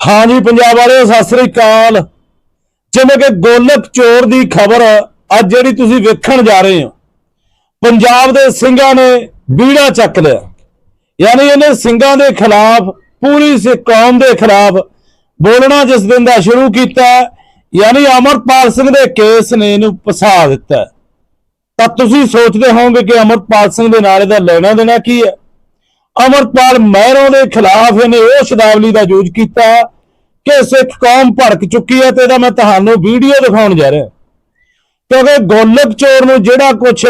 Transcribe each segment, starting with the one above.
ਹਾਂਜੀ ਪੰਜਾਬ ਵਾਲਿਓ, ਸਤਿ ਸ੍ਰੀ ਅਕਾਲ। ਜਿਵੇਂ ਕਿ ਗੋਲਕ ਚੋਰ ਦੀ ਖਬਰ ਅੱਜ ਜਿਹੜੀ ਤੁਸੀਂ ਵੇਖਣ ਜਾ ਰਹੇ ਹੋ, ਪੰਜਾਬ ਦੇ ਸਿੰਘਾਂ ਨੇ ਬੀੜਾ ਚੱਕ ਲਿਆ। ਯਾਨੀ ਇਹਨੇ ਸਿੰਘਾਂ ਦੇ ਖਿਲਾਫ, ਪੂਰੀ ਸਿੱਖ ਕੌਮ ਦੇ ਖਿਲਾਫ ਬੋਲਣਾ ਜਿਸ ਦਿਨ ਦਾ ਸ਼ੁਰੂ ਕੀਤਾ, ਯਾਨੀ ਅਮਰਪਾਲ ਸਿੰਘ ਦੇ ਕੇਸ ਨੇ ਇਹਨੂੰ ਫਸਾ ਦਿੱਤਾ। ਤਾਂ ਤੁਸੀਂ ਸੋਚਦੇ ਹੋਵੋਗੇ ਕਿ ਅਮਰਪਾਲ ਸਿੰਘ ਦੇ ਨਾਲ ਇਹਦਾ ਲੈਣਾ ਦੇਣਾ ਕੀ ਹੈ? ਅਮਰਪਾਲ ਮਹਿਰੋਂ ਦੇ ਖਿਲਾਫ ਇਹਨੇ ਉਹ ਸ਼ਬਦਾਵਲੀ ਦਾ ਯੂਜ਼ ਕੀਤਾ ਕਿ ਸਿੱਖ ਕੌਮ ਭੜਕ ਚੁੱਕੀ ਹੈ ਤੇ ਇਹਦਾ ਮੈਂ ਤੁਹਾਨੂੰ ਵੀਡੀਓ ਦਿਖਾਉਣ ਜਾ ਰਿਹਾ। ਕਿਉਂਕਿ ਗੋਲਕ ਚੋਰ ਨੂੰ ਜਿਹੜਾ ਕੁਝ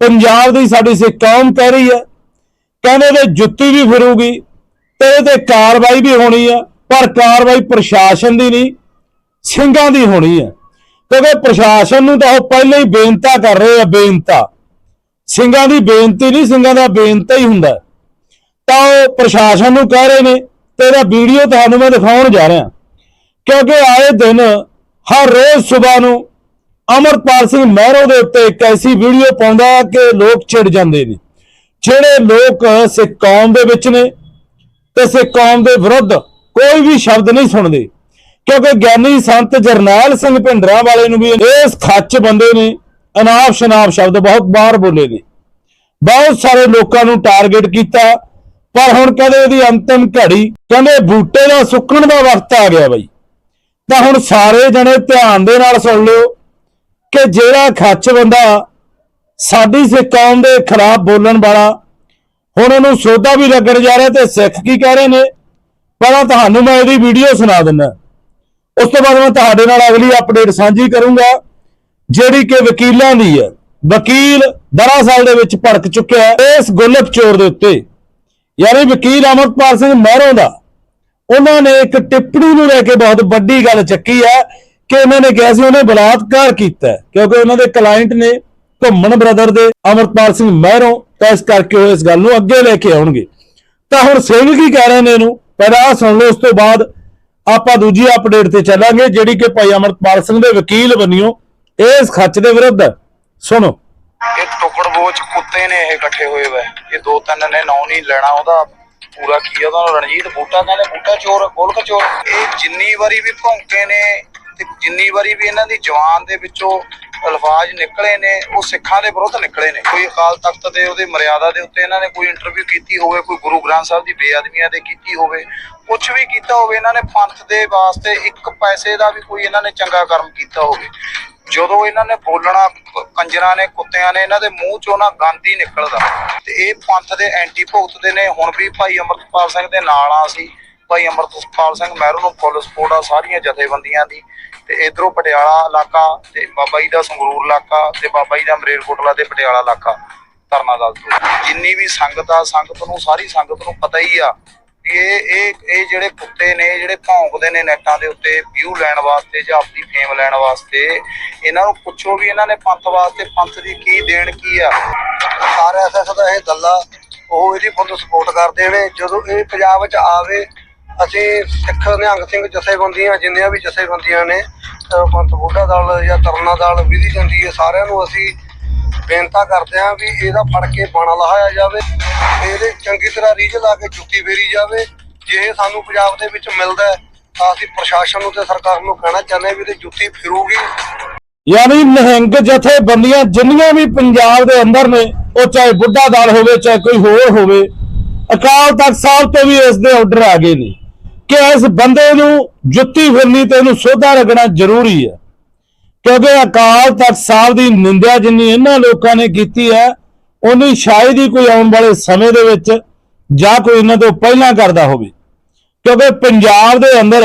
ਪੰਜਾਬ ਦੀ ਸਾਡੀ ਸਿੱਖ ਕੌਮ ਕਹਿ ਰਹੀ ਹੈ, ਕਹਿੰਦੇ ਤੇ ਜੁੱਤੀ ਵੀ ਫਿਰੂਗੀ ਤੇ ਇਹਦੇ ਕਾਰਵਾਈ ਵੀ ਹੋਣੀ ਆ ਪਰ ਕਾਰਵਾਈ ਪ੍ਰਸ਼ਾਸਨ ਦੀ ਨਹੀਂ, ਸਿੰਘਾਂ ਦੀ ਹੋਣੀ ਹੈ। ਕਿਉਂਕਿ ਪ੍ਰਸ਼ਾਸਨ ਨੂੰ ਤਾਂ ਉਹ ਪਹਿਲਾਂ ਹੀ ਬੇਨਤਾ ਕਰ ਰਹੇ ਆ, ਬੇਨਤਾ। ਸਿੰਘਾਂ ਦੀ ਬੇਨਤੀ ਨਹੀਂ, ਸਿੰਘਾਂ ਦਾ ਬੇਨਤਾ ਹੀ ਹੁੰਦਾ। ਤਾਂ ਉਹ ਪ੍ਰਸ਼ਾਸਨ ਨੂੰ ਕਹਿ ਰਹੇ ਨੇ ਤੇ ਇਹਦਾ ਵੀਡੀਓ ਤੁਹਾਨੂੰ ਮੈਂ ਦਿਖਾਉਣ ਜਾ ਰਿਹਾ। ਕਿਉਂਕਿ ਆਏ ਦਿਨ ਹਰ ਰੋਜ਼ ਸਵੇਰ ਨੂੰ ਅਮਰਪਾਲ ਸਿੰਘ ਮਹਿਰੋ ਦੇ ਉੱਤੇ ਇੱਕ ਐਸੀ ਵੀਡੀਓ ਪਾਉਂਦਾ ਕਿ ਲੋਕ ਛਿੜ ਜਾਂਦੇ ਨੇ। ਜਿਹੜੇ ਲੋਕ ਸਿੱਖ ਕੌਮ ਦੇ ਵਿੱਚ ਨੇ ਤੇ ਸਿੱਖ ਕੌਮ ਦੇ ਵਿਰੁੱਧ ਕੋਈ ਵੀ ਸ਼ਬਦ ਨਹੀਂ ਸੁਣਦੇ। ਕਿਉਂਕਿ ਗਿਆਨੀ ਸੰਤ ਜਰਨੈਲ ਸਿੰਘ ਭਿੰਡਰਾਂ ਵਾਲੇ ਨੂੰ ਵੀ ਇਸ ਖੱਚ ਬੰਦੇ ਨੇ ਅਨਾਪ ਸ਼ਨਾਪ ਸ਼ਬਦ ਬਹੁਤ ਬਾਹਰ ਬੋਲੇ ਨੇ। ਬਹੁਤ ਸਾਰੇ ਲੋਕਾਂ ਨੂੰ ਟਾਰਗੇਟ ਕੀਤਾ। ਪਰ ਹੁਣ ਕਹਿੰਦੇ ਉਹਦੀ ਅੰਤਿਮ ਘੜੀ, ਕਹਿੰਦੇ ਬੂਟੇ ਦਾ ਸੁੱਕਣ ਦਾ ਵਕਤ ਆ ਗਿਆ ਬਾਈ। ਤਾਂ ਹੁਣ ਸਾਰੇ ਜਣੇ ਧਿਆਨ ਦੇ ਨਾਲ ਸੁਣ ਲਿਓ ਕਿ ਜਿਹੜਾ ਖੱਚ ਬੰਦਾ ਸਾਡੀ ਸਿੱਖ ਕੌਮ ਦੇ ਖਿਲਾਫ ਬੋਲਣ ਵਾਲਾ, ਹੁਣ ਉਹਨੂੰ ਸੋਧਾ ਵੀ ਲੱਗਣ ਜਾ ਰਿਹਾ ਤੇ ਸਿੱਖ ਕੀ ਕਹਿ ਰਹੇ ਨੇ? ਪਹਿਲਾਂ ਤੁਹਾਨੂੰ ਮੈਂ ਇਹਦੀ ਵੀਡੀਓ ਸੁਣਾ ਦਿੰਦਾ। ਉਸ ਤੋਂ ਬਾਅਦ ਮੈਂ ਤੁਹਾਡੇ ਨਾਲ ਅਗਲੀ ਅਪਡੇਟ ਸਾਂਝੀ ਕਰੂੰਗਾ, ਜਿਹੜੀ ਕਿ ਵਕੀਲਾਂ ਦੀ ਹੈ। ਵਕੀਲ ਦਰਅਸਲ ਦੇ ਵਿੱਚ ਭੜਕ ਚੁੱਕਿਆ ਇਸ ਗੁਲਕ ਚੋਰ ਦੇ ਉੱਤੇ। ਯਾਨੀ ਵਕੀਲ ਅਮਰਪਾਲ ਸਿੰਘ ਮਹਿਰੋਂ ਦਾ, ਉਹਨਾਂ ਨੇ ਇੱਕ ਟਿੱਪਣੀ ਨੂੰ ਲੈ ਕੇ ਬਹੁਤ ਵੱਡੀ ਗੱਲ ਚੱਕੀ ਹੈ ਕਿ ਉਹਨਾਂ ਨੇ ਕਿਹਾ ਸੀ ਉਹਨੇ ਬਲਾਤਕਾਰ ਕੀਤਾ ਕਿਉਂਕਿ ਉਹਨਾਂ ਦੇ ਕਲਾਇੰਟ ਨੇ ਘੁੰਮਣ ਬ੍ਰਦਰ ਦੇ ਅਮਰਪਾਲ ਸਿੰਘ ਮਹਿਰੋਂ, ਤਾਂ ਇਸ ਕਰਕੇ ਉਹ ਇਸ ਗੱਲ ਨੂੰ ਅੱਗੇ ਲੈ ਕੇ ਆਉਣਗੇ। ਤਾਂ ਹੁਣ ਸਿੰਘ ਕੀ ਕਹਿ ਰਹੇ ਨੇ ਇਹਨੂੰ? ਪਹਿਲਾਂ ਆਹ ਸੁਣ ਲਓ, ਉਸ ਤੋਂ ਬਾਅਦ ਆਪਾਂ ਦੂਜੀ ਅਪਡੇਟ ਤੇ ਚੱਲਾਂਗੇ, ਜਿਹੜੀ ਕਿ ਭਾਈ ਅਮਰਪਾਲ ਸਿੰਘ ਦੇ ਵਕੀਲ ਬਣਿਓ, ਇਸ ਖੱਚ ਦੇ ਵਿਰੁੱਧ। ਹੈ। ਸੁਣੋ। ਇਹ ਟੁਕੜ ਬੋਚ ਕੁੱਤੇ ਨੇ ਇਹ ਇਕੱਠੇ ਹੋਏ ਵੇ। ਇਹ ਦੋ ਤਿੰਨ ਨੇ, ਨਾਂ ਨਹੀਂ ਲੈਣਾ ਉਹਦਾ। ਪੂਰਾ ਕੀ ਉਹਦਾ? ਰਣਜੀਤ ਬੂਟਾ ਕਹਿੰਦੇ ਬੂਟਾ ਚੋਰ ਗੋਲਕ ਚੋਰ। ਇਹ ਜਿੰਨੀ ਵਾਰੀ ਵੀ ਭੌਂਕੇ ਨੇ ਤੇ ਜਿੰਨੀ ਵਾਰੀ ਵੀ ਇਹਨਾਂ ਦੀ ਜਵਾਨ ਦੇ ਵਿੱਚੋਂ ਅਲਫਾਜ਼ ਨਿਕਲੇ ਨੇ, ਉਹ ਸਿੱਖਾਂ ਦੇ ਵਿਰੁੱਧ ਨਿਕਲੇ ਨੇ। ਕੋਈ ਅਕਾਲ ਤਖਤ ਦੇ ਉਹਦੇ ਮਰਿਆਦਾ ਦੇ ਉੱਤੇ ਇਹਨਾਂ ਨੇ ਕੋਈ ਇੰਟਰਵਿਊ ਕੀਤੀ ਹੋਵੇ, ਕੋਈ ਗੁਰੂ ਗ੍ਰੰਥ ਸਾਹਿਬ ਦੀ ਬੇਅਦਬੀਆਂ ਦੇ ਕੀਤੀ ਹੋਵੇ ਕੁਝ ਵੀ ਕੀਤਾ ਹੋਵੇ, ਇਹਨਾਂ ਨੇ ਪੰਥ ਦੇ ਵਾਸਤੇ ਇੱਕ ਪੈਸੇ ਦਾ ਵੀ ਕੋਈ ਇਹਨਾਂ ਨੇ ਚੰਗਾ ਕਰਮ ਕੀਤਾ ਹੋਵੇ। ਜਦੋਂ ਇਹਨਾਂ ਨੇ ਬੋਲਣਾ ਕ- ਕੰਜਰਾਂ ਨੇ, ਕੁੱਤਿਆਂ ਨੇ, ਇਹਨਾਂ ਦੇ ਮੂੰਹ ਚੋਂ ਨਾ ਗੰਦ ਹੀ ਨਿਕਲਦਾ। ਤੇ ਇਹ ਪੰਥ ਦੇ ਐਂਟੀ ਭੁਗਤਦੇ ਨੇ। ਹੁਣ ਵੀ ਭਾਈ ਅਮਰਪਾਲ ਸਿੰਘ ਦੇ ਨਾਲ ਆ ਸੀ ਭਾਈ ਅਮਰਪਾਲ ਸਿੰਘ ਮਹਿਰੂ ਨੂੰ ਫੁੱਲ ਸਪੋਰਟ ਆ ਸਾਰੀਆਂ ਜਥੇਬੰਦੀਆਂ ਦੀ। ਤੇ ਇਧਰੋਂ ਪਟਿਆਲਾ ਇਲਾਕਾ ਤੇ ਬਾਬਾ ਜੀ ਦਾ ਸੰਗਰੂਰ ਇਲਾਕਾ ਤੇ ਬਾਬਾ ਜੀ ਦਾ ਮਰੇਲਕੋਟਲਾ ਤੇ ਪਟਿਆਲਾ ਇਲਾਕਾ ਧਰਨਾ ਦਲ ਤੋਂ। ਜਿੰਨੀ ਵੀ ਸੰਗਤ ਆ, ਸੰਗਤ ਨੂੰ, ਸਾਰੀ ਸੰਗਤ ਨੂੰ ਪਤਾ ਹੀ ਆ ਇਹ ਇਹ ਇਹ ਜਿਹੜੇ ਕੁੱਤੇ ਨੇ, ਜਿਹੜੇ ਭੌਂਕਦੇ ਨੇ ਨੈਟਾਂ ਦੇ ਉੱਤੇ ਵਿਊ ਲੈਣ ਵਾਸਤੇ ਜਾਂ ਆਪਣੀ ਫੇਮ ਲੈਣ ਵਾਸਤੇ, ਇਹਨਾਂ ਨੂੰ ਪੁੱਛੋ ਵੀ ਇਹਨਾਂ ਨੇ ਪੰਥ ਵਾਸਤੇ ਪੰਥ ਦੀ ਕੀ ਦੇਣ ਕੀ ਆ। ਆਰਐਸਐਸ ਦਾ ਇਹ ਦੱਲਾ ਉਹ ਇਹਦੀ ਫੁੱਲ ਸਪੋਰਟ ਕਰਦੇ ਨੇ। ਜਦੋਂ ਇਹ ਪੰਜਾਬ ਵਿੱਚ ਆਵੇ, ਅਸੀਂ ਸਿੱਖ ਨਿਹੰਗ ਸਿੰਘ ਜਥੇਬੰਦੀਆਂ, ਜਿੰਨੀਆਂ ਵੀ ਜਥੇਬੰਦੀਆਂ ਨੇ ਪੰਥ ਬੁੱਢਾ ਦਲ ਜਾਂ ਤਰਨਾ ਦਲ, ਵਿਧੀ ਜਾਂਦੀ ਹੈ, ਸਾਰਿਆਂ ਨੂੰ ਅਸੀਂ ਬੇਨਤਾ ਕਰਦੇ ਹਾਂ ਵੀ ਇਹਦਾ ਫੜ ਕੇ ਬਾਣਾ ਲਾਇਆ ਜਾਵੇ ਇਹਦੇ ਚੰਗੀ ਤਰ੍ਹਾਂ ਰੀਝ ਲਾ ਕੇ ਜੁੱਤੀ ਫੇਰੀ ਜਾਵੇ। ਜੇ ਇਹ ਸਾਨੂੰ ਪੰਜਾਬ ਦੇ ਵਿੱਚ ਮਿਲਦਾ ਤਾਂ ਅਸੀਂ ਪ੍ਰਸ਼ਾਸਨ ਨੂੰ ਤੇ ਸਰਕਾਰ ਨੂੰ ਕਹਿਣਾ ਚਾਹੁੰਦੇ ਵੀ ਇਹਦੀ ਜੁੱਤੀ ਫਿਰੂਗੀ। ਯਾਨੀ ਨਿਹੰਗ ਜਥੇਬੰਦੀਆਂ ਜਿੰਨੀਆਂ ਵੀ ਪੰਜਾਬ ਦੇ ਅੰਦਰ ਨੇ, ਉਹ ਚਾਹੇ ਬੁੱਢਾ ਦਲ ਹੋਵੇ, ਚਾਹੇ ਕੋਈ ਹੋਰ ਹੋਵੇ, ਅਕਾਲ ਤਖਤ ਸਾਹਿਬ ਤੋਂ ਵੀ ਇਸ ਦੇ ਆਰਡਰ ਆ ਗਏ ਨੇ ਕਿ ਇਸ ਬੰਦੇ ਨੂੰ ਜੁੱਤੀ ਫਿਰਨੀ ਤੇ ਇਹਨੂੰ ਸੋਧਾ ਲੱਗਣਾ ਜ਼ਰੂਰੀ ਹੈ। ਕਿਉਂਕਿ ਅਕਾਲ ਤਖਤ ਸਾਹਿਬ ਦੀ ਨਿੰਦਿਆ ਜਿੰਨੀ ਇਹਨਾਂ ਲੋਕਾਂ ਨੇ ਕੀਤੀ ਹੈ ਉਨੀ ਸ਼ਾਇਦ ਹੀ ਕੋਈ ਆਉਣ ਵਾਲੇ ਸਮੇਂ ਦੇ ਵਿੱਚ ਜਾਂ ਕੋਈ ਇਹਨਾਂ ਤੋਂ ਪਹਿਲਾਂ ਕਰਦਾ ਹੋਵੇ। ਕਿਉਂਕਿ ਪੰਜਾਬ ਦੇ ਅੰਦਰ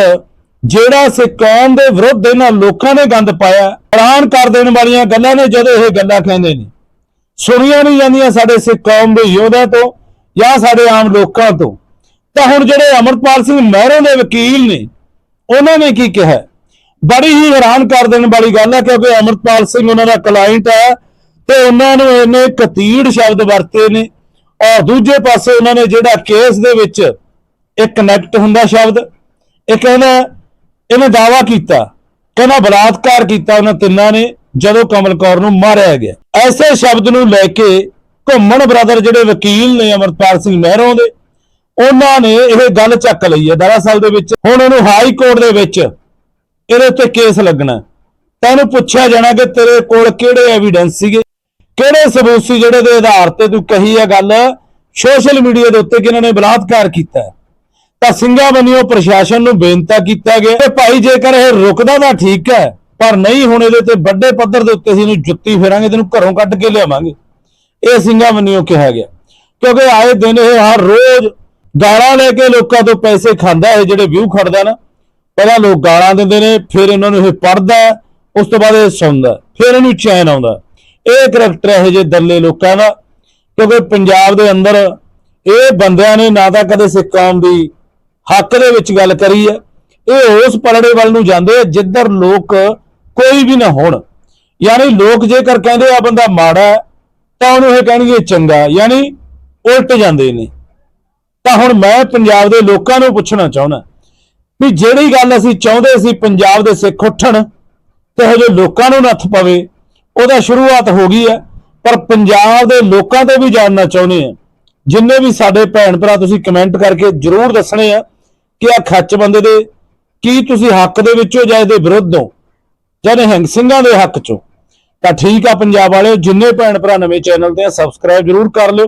ਜਿਹੜਾ ਸਿੱਖ ਕੌਮ ਦੇ ਵਿਰੁੱਧ ਇਹਨਾਂ ਲੋਕਾਂ ਨੇ ਗੰਦ ਪਾਇਆ ਹੈਰਾਨ ਕਰ ਦੇਣ ਵਾਲੀਆਂ ਗੱਲਾਂ ਨੇ ਜਦੋਂ ਇਹ ਗੱਲਾਂ ਕਹਿੰਦੇ ਨੇ। ਸੁਣੀਆਂ ਨਹੀਂ ਜਾਂਦੀਆਂ ਸਾਡੇ ਸਿੱਖ ਕੌਮ ਦੇ ਯੋਧਿਆਂ ਤੋਂ ਜਾਂ ਸਾਡੇ ਆਮ ਲੋਕਾਂ ਤੋਂ। ਤਾਂ ਹੁਣ ਜਿਹੜੇ ਅਮਰਪਾਲ ਸਿੰਘ ਮਹਿਰੋਂ ਦੇ ਵਕੀਲ ਨੇ, ਉਹਨਾਂ ਨੇ ਕੀ ਕਿਹਾ? ਬੜੀ ਹੀ ਹੈਰਾਨ ਕਰ ਦੇਣ ਵਾਲੀ ਗੱਲ ਹੈ ਕਿਉਂਕਿ ਅਮਰਪਾਲ ਸਿੰਘ ਉਹਨਾਂ ਦਾ ਕਲਾਇੰਟ ਹੈ ਤੇ ਉਹਨਾਂ ਨੂੰ ਇਹਨੇ ਕਤੀੜ ਸ਼ਬਦ ਵਰਤੇ ਨੇ ਔਰ ਦੂਜੇ ਪਾਸੇ ਉਹਨਾਂ ਨੇ ਜਿਹੜਾ ਕੇਸ ਦੇ ਵਿੱਚ ਇੱਕ ਕਨੈਕਟ ਹੁੰਦਾ ਸ਼ਬਦ, ਇਹ ਕਹਿੰਦਾ ਇਹਨੇ ਦਾਵਾ ਕੀਤਾ, ਕਹਿੰਦਾ ਬਲਾਤਕਾਰ ਕੀਤਾ ਉਹਨਾਂ ਤਿੰਨਾਂ ਨੇ ਜਦੋਂ ਕਮਲ ਕੌਰ ਨੂੰ ਮਾਰਿਆ ਗਿਆ। ਐਸੇ ਸ਼ਬਦ ਨੂੰ ਲੈ ਕੇ ਘੁੰਮਣ ਬ੍ਰਦਰ ਜਿਹੜੇ ਵਕੀਲ ਨੇ ਅਮਰਪਾਲ ਸਿੰਘ ਮਹਿਰੋਂ ਦੇ, ਉਹਨਾਂ ਨੇ ਇਹ ਗੱਲ ਚੱਕ ਲਈ ਹੈ। ਦਰਅਸਲ ਦੇ ਵਿੱਚ ਹੁਣ ਇਹਨੂੰ ਹਾਈ ਕੋਰਟ ਦੇ ਵਿੱਚ ਇਹਦੇ ਉੱਤੇ ਕੇਸ ਲੱਗਣਾ। ਤਾਂ ਇਹਨੂੰ ਪੁੱਛਿਆ ਜਾਣਾ ਕਿ ਤੇਰੇ ਕੋਲ ਕਿਹੜੇ ਐਵੀਡੈਂਸ ਸੀਗੇ, ਕਿਹੜੇ ਸਬੂਤ ਸੀ ਜਿਹੜੇ ਦੇ ਆਧਾਰ ਤੇ ਤੂੰ ਕਹੀ ਹੈ ਗੱਲ ਸੋਸ਼ਲ ਮੀਡੀਆ ਦੇ ਉੱਤੇ ਕਿ ਇਹਨਾਂ ਨੇ ਬਲਾਤਕਾਰ ਕੀਤਾ ਤਾਂ ਸਿੰਘਾਂ ਬੰਨਿਓ ਪ੍ਰਸ਼ਾਸਨ ਨੂੰ ਬੇਨਤੀ ਕੀਤਾ ਗਿਆ ਕਿ ਭਾਈ ਜੇਕਰ ਇਹ ਰੁਕਦਾ ਤਾਂ ਠੀਕ ਹੈ, ਪਰ ਨਹੀਂ ਹੁਣ ਇਹਦੇ ਤੇ ਵੱਡੇ ਪੱਧਰ ਦੇ ਉੱਤੇ ਅਸੀਂ ਇਹਨੂੰ ਜੁੱਤੀ ਫੇਰਾਂਗੇ ਤੈਨੂੰ ਘਰੋਂ ਕੱਢ ਕੇ ਲਿਆਵਾਂਗੇ। ਇਹ ਸਿੰਘਾਂ ਬੰਨਿਓ ਕਿਹਾ ਗਿਆ। ਕਿਉਂਕਿ ਆਏ ਦਿਨ ਇਹ ਹਰ ਰੋਜ਼ ਗਾਲਾਂ ਲੈ ਕੇ ਲੋਕਾਂ ਤੋਂ ਪੈਸੇ ਖਾਂਦਾ ਇਹ ਜਿਹੜੇ ਵਿਊ ਖੜਦਾ ਨਾ ਪਹਿਲਾਂ ਲੋਕ ਗਾਲਾਂ ਦਿੰਦੇ ਨੇ ਫਿਰ ਇਹਨਾਂ ਨੂੰ ਇਹ ਪੜਦਾ ਉਸ ਤੋਂ ਬਾਅਦ ਇਹ ਸੁਣਦਾ ਫਿਰ ਇਹਨੂੰ ਚੈਨ ਆਉਂਦਾ ਇਹ ਕਰੈਕਟਰ ਇਹੋ ਜਿਹੇ ਦੱਲੇ ਲੋਕਾਂ ਦਾ ਕਿਉਂਕਿ ਪੰਜਾਬ ਦੇ ਅੰਦਰ ਇਹ ਬੰਦਿਆਂ ਨੇ ਨਾ ਤਾਂ ਕਦੇ ਸਿੱਖ ਕੌਮ ਦੀ ਹੱਕ ਦੇ ਵਿੱਚ ਗੱਲ ਕਰੀ ਹੈ ਇਹ ਉਸ ਪਲੜੇ ਵੱਲ ਨੂੰ ਜਾਂਦੇ ਆ ਜਿੱਧਰ ਲੋਕ ਕੋਈ ਵੀ ਨਾ ਹੋਣ। ਯਾਨੀ ਲੋਕ ਜੇਕਰ ਕਹਿੰਦੇ ਆ ਬੰਦਾ ਮਾੜਾ ਹੈ, ਤਾਂ ਉਹਨੂੰ ਇਹ ਕਹਿਣਗੇ ਚੰਗਾ ਯਾਨੀ ਉਲਟ ਜਾਂਦੇ ਨੇ। ਤਾਂ ਹੁਣ ਮੈਂ ਪੰਜਾਬ ਦੇ ਲੋਕਾਂ ਨੂੰ ਪੁੱਛਣਾ ਚਾਹੁੰਦਾ ਵੀ ਜਿਹੜੀ ਗੱਲ ਅਸੀਂ ਚਾਹੁੰਦੇ ਸੀ ਪੰਜਾਬ ਦੇ ਸਿੱਖ ਉੱਠਣ, ਤੇ ਹਜੇ ਲੋਕਾਂ ਨੂੰ ਨੱਥ ਪਵੇ, ਉਹਦਾ ਸ਼ੁਰੂਆਤ ਹੋ ਗਈ ਹੈ। ਪਰ ਪੰਜਾਬ ਦੇ ਲੋਕਾਂ ਤੇ ਵੀ ਜਾਣਨਾ ਚਾਹੁੰਦੇ ਆ ਜਿੰਨੇ ਵੀ ਸਾਡੇ ਭੈਣ ਭਰਾ ਤੁਸੀਂ ਕਮੈਂਟ ਕਰਕੇ ਜਰੂਰ ਦੱਸਣੇ ਆ ਕਿ ਆ ਖੱਚ ਬੰਦੇ ਦੇ ਕੀ ਤੁਸੀਂ ਹੱਕ ਦੇ ਵਿੱਚੋਂ ਜਾਂ ਇਹਦੇ ਵਿਰੁੱਧ ਹੋ, ਜਾਂ ਨਿਹੰਗ ਸਿੰਘਾਂ ਦੇ ਹੱਕ ਚੋਂ। ਤਾਂ ਠੀਕ ਆ ਪੰਜਾਬ ਵਾਲਿਓ, ਜਿੰਨੇ ਭੈਣ ਭਰਾ ਨਵੇਂ ਚੈਨਲ ਤੇ ਆ ਸਬਸਕ੍ਰਾਈਬ ਜਰੂਰ ਕਰ ਲਿਓ।